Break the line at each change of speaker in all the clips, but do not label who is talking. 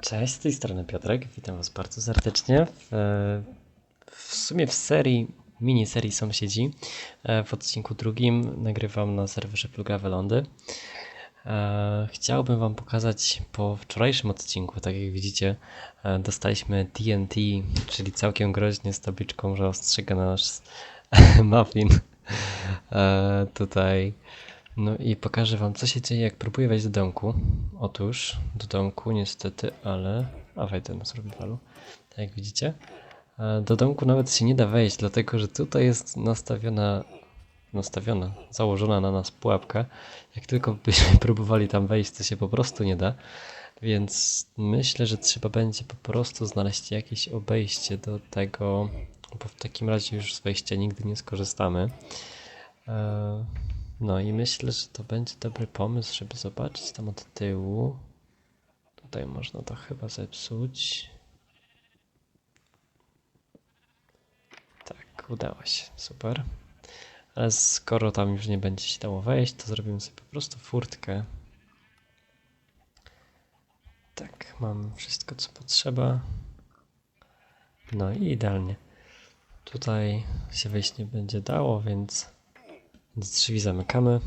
Cześć, z tej strony Piotrek, witam Was bardzo serdecznie. W, w sumie w serii, miniserii Sąsiedzi, e, w odcinku drugim nagrywam na serwerze Plugawe Lądy. E, Chciałbym Wam pokazać po wczorajszym odcinku, tak jak widzicie, e, dostaliśmy TNT, czyli całkiem groźnie z tabliczką, że ostrzega nas Muffin. E, Tutaj no i pokażę wam, co się dzieje, jak próbuję wejść do domku. Otóż, do domku niestety, ale... A wejdę na survivalu, tak jak widzicie. Do domku nawet się nie da wejść, dlatego że tutaj jest nastawiona... Nastawiona, założona na nas pułapka. Jak tylko byśmy próbowali tam wejść, to się po prostu nie da. Więc myślę, że trzeba będzie po prostu znaleźć jakieś obejście do tego, bo w takim razie już z wejścia nigdy nie skorzystamy. E, no i myślę, że to będzie dobry pomysł, żeby zobaczyć tam od tyłu. Tutaj można to chyba zepsuć. Tak, udało się, super. Ale skoro tam już nie będzie się dało wejść, to zrobimy sobie po prostu furtkę. Tak, mam wszystko co potrzeba. No i idealnie. Tutaj się wejść nie będzie dało, więc drzwi zamykamy.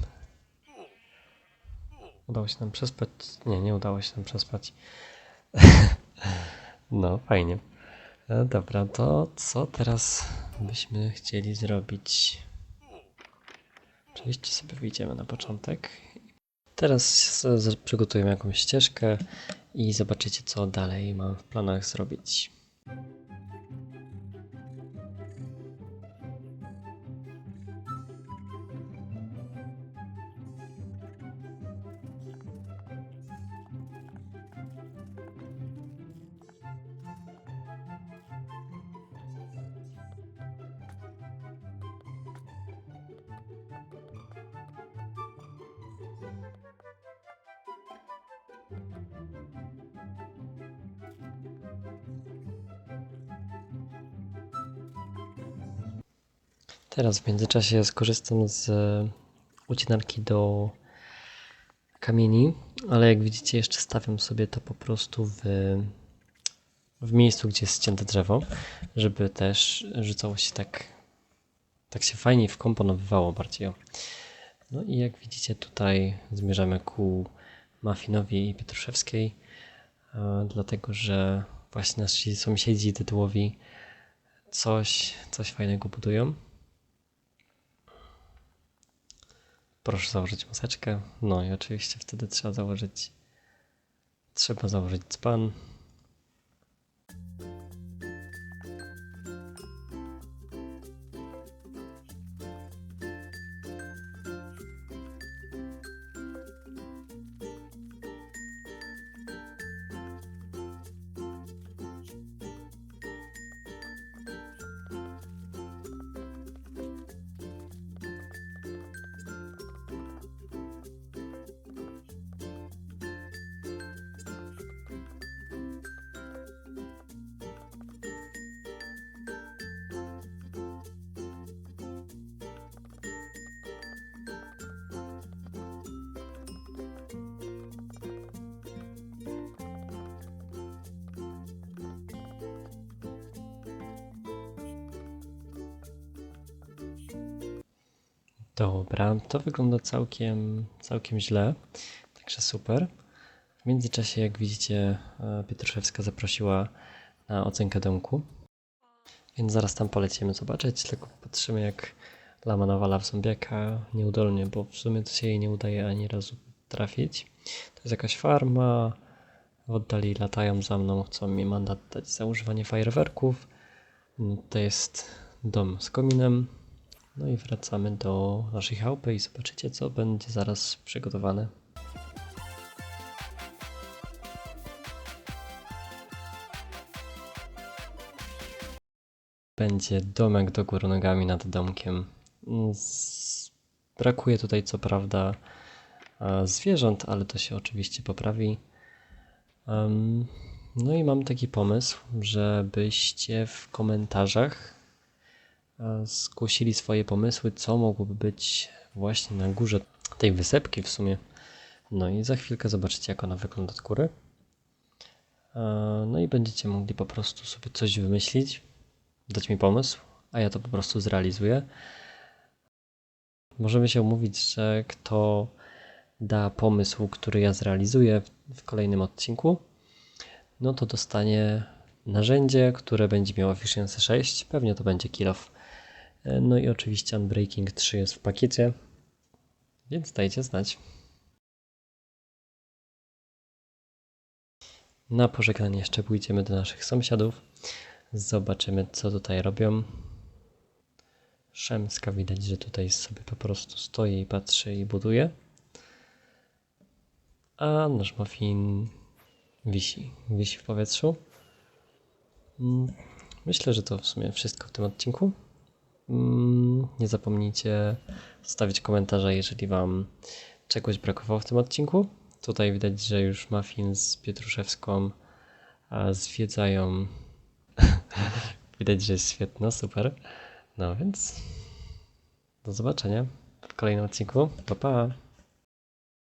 Udało się nam przespać. Nie, nie udało się nam przespać. no, fajnie. E, Dobra, to co teraz byśmy chcieli zrobić? Oczywiście sobie wyjdziemy na początek. Teraz przygotujemy jakąś ścieżkę i zobaczycie, co dalej mam w planach zrobić. Teraz w międzyczasie skorzystam z e, ucinarki do kamieni, ale jak widzicie jeszcze stawiam sobie to po prostu w, w miejscu, gdzie jest ścięte drzewo, żeby też rzucało się tak, tak się fajniej wkomponowywało bardziej. No i jak widzicie tutaj zmierzamy ku Mafinowi i Pietruszewskiej, e, dlatego że właśnie nasi sąsiedzi tytułowi coś, coś fajnego budują. Proszę założyć maseczkę. No i oczywiście wtedy trzeba założyć. Trzeba założyć dzban. Dobra, to wygląda całkiem, całkiem źle. Także super. W międzyczasie, jak widzicie, e, Pietruszewska zaprosiła na ocenkę domku. Więc zaraz tam polecimy zobaczyć, tylko patrzymy jak lama nawala w zombiaka nieudolnie, bo w sumie to się jej nie udaje ani razu trafić. To jest jakaś farma, w oddali latają za mną, chcą mi mandat dać za używanie fajerwerków. To jest dom z kominem. No i wracamy do naszej chałupy i zobaczycie co będzie zaraz przygotowane. Będzie domek do góry nogami nad domkiem. Brakuje tutaj co prawda e, zwierząt, ale to się oczywiście poprawi. No i mam taki pomysł, żebyście w komentarzach zgłosili swoje pomysły, co mogłoby być właśnie na górze tej wysepki w sumie. No i za chwilkę zobaczycie, jak ona wygląda od góry. E, No i będziecie mogli po prostu sobie coś wymyślić, dać mi pomysł, a ja to po prostu zrealizuję. Możemy się umówić, że kto da pomysł, który ja zrealizuję w- kolejnym odcinku, no to dostanie narzędzie, które będzie miało efficiency 6. Pewnie to będzie kill. E, No i oczywiście Unbreaking 3 jest w pakiecie, więc dajcie znać. Na pożegnanie jeszcze pójdziemy do naszych sąsiadów. Zobaczymy, co tutaj robią. Szemska widać, że tutaj sobie po prostu stoi i patrzy i buduje. A nasz muffin wisi, wisi w powietrzu. Mm, Myślę, że to w sumie wszystko w tym odcinku. Mm, Nie zapomnijcie zostawić komentarza, jeżeli Wam czegoś brakowało w tym odcinku. Tutaj widać, że już Muffin z Pietruszewską zwiedzają. widać, że jest świetno, super. No więc do zobaczenia w kolejnym odcinku. Pa, pa!